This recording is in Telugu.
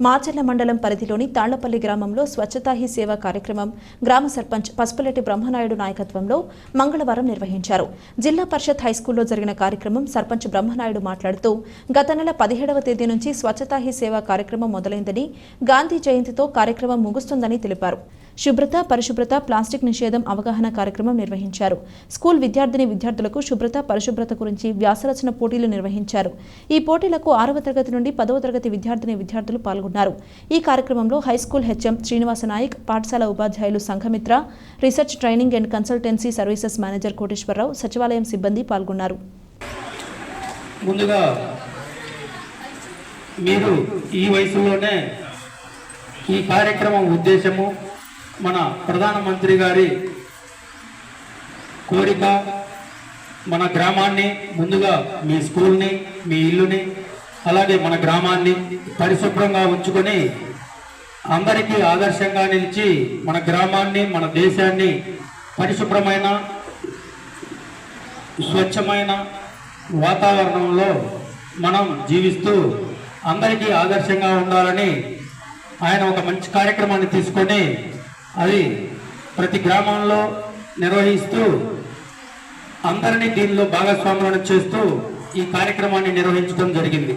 మాచర్ల మండలం పరిధిలోని తాళ్ళపల్లి గ్రామంలో స్వచ్ఛతా హీ సేవ కార్యక్రమం గ్రామ సర్పంచ్ పసుపులెట్టి బ్రహ్మనాయుడు నాయకత్వంలో మంగళవారం నిర్వహించారు. జిల్లా పరిషత్ హైస్కూల్లో జరిగిన కార్యక్రమం సర్పంచ్ బ్రహ్మనాయుడు మాట్లాడుతూ గత నెల పదిహేడవ తేదీ నుంచి స్వచ్ఛతా హీ సేవ కార్యక్రమం మొదలైందని గాంధీ జయంతితో కార్యక్రమం ముగుస్తుందని తెలిపారు. శుభ్రత పరిశుభ్రత ప్లాస్టిక్ నిషేధం అవగాహన కార్యక్రమం నిర్వహించారు. స్కూల్ విద్యార్థిని విద్యార్థులకు శుభ్రత పరిశుభ్రత గురించి వ్యాసరచన పోటీలు నిర్వహించారు. ఈ పోటీలకు ఆరవ తరగతి నుండి పదవ తరగతి విద్యార్థిని విద్యార్థులు పాల్గొన్నారు. ఈ కార్యక్రమంలో హైస్కూల్ హెచ్ఎం శ్రీనివాస నాయక్ పాఠశాల ఉపాధ్యాయులు Sanghamitra research training and consultancy services manager Koteswara Rao సచివాలయం సిబ్బంది పాల్గొన్నారు. ముందుగా మీరు ఈ వయసులోనే ఈ కార్యక్రమం ఉద్దేశము మన ప్రధానమంత్రి గారి కోరిక మన గ్రామాన్ని ముందుగా మీ స్కూల్ని మీ ఇల్లుని అలాగే మన గ్రామాన్ని పరిశుభ్రంగా ఉంచుకొని అందరికీ ఆదర్శంగా నిలిచి మన గ్రామాన్ని మన దేశాన్ని పరిశుభ్రమైన స్వచ్ఛమైన వాతావరణంలో మనం జీవిస్తూ అందరికీ ఆదర్శంగా ఉండాలని ఆయన ఒక మంచి కార్యక్రమాన్ని తీసుకొని అది ప్రతి గ్రామంలో నిర్వహిస్తూ అందరినీ దీనిలో భాగస్వాములను చేస్తూ ఈ కార్యక్రమాన్ని నిర్వహించడం జరిగింది.